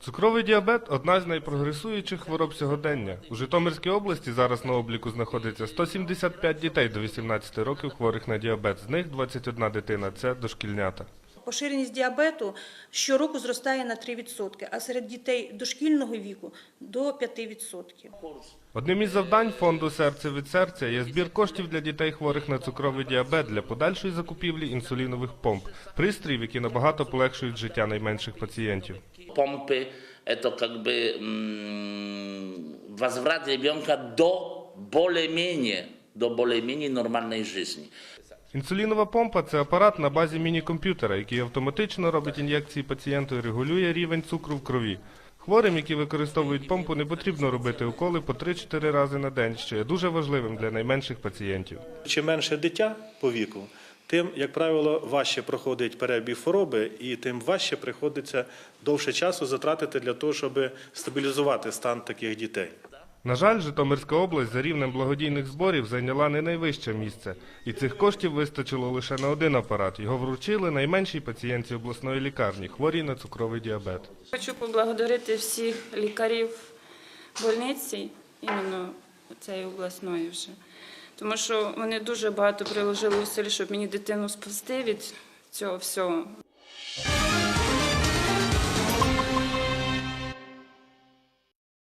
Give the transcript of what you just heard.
Цукровий діабет одна з найпрогресуючих хвороб сьогодення. У Житомирській області зараз на обліку знаходиться 175 дітей до 18 років хворих на діабет. З них 21 дитина це дошкільнята. Поширеність діабету щороку зростає на 3%, а серед дітей дошкільного віку до 5%. Одним із завдань фонду Серце від серця є збір коштів для дітей хворих на цукровий діабет для подальшої закупівлі інсулінових помп, пристроїв, які набагато полегшують життя найменших пацієнтів. Помпы – это как бы м, возврат ребенка до более-менее, до более-менее нормальной жизни. Інсулінова помпа це апарат на базі міні-комп'ютера, який автоматично робить ін'єкції пацієнту і регулює рівень цукру в крові. Хворим, які використовують помпу, не потрібно робити уколи по 3-4 рази на день, що є дуже важливим для найменших пацієнтів. Чим менше дитя по віку, тим, як правило, важче проходить перебіг хвороби, і тим важче приходиться довше часу затратити для того, щоб стабілізувати стан таких дітей. На жаль, Житомирська область за рівнем благодійних зборів зайняла не найвище місце, і цих коштів вистачило лише на один апарат. Його вручили найменшій пацієнтці обласної лікарні, хворій на цукровий діабет. Хочу поблагодарити всіх лікарів больниці, іменно цієї обласної вже. Тому що вони дуже багато приложили усиль, щоб мені дитину спасти від цього всього.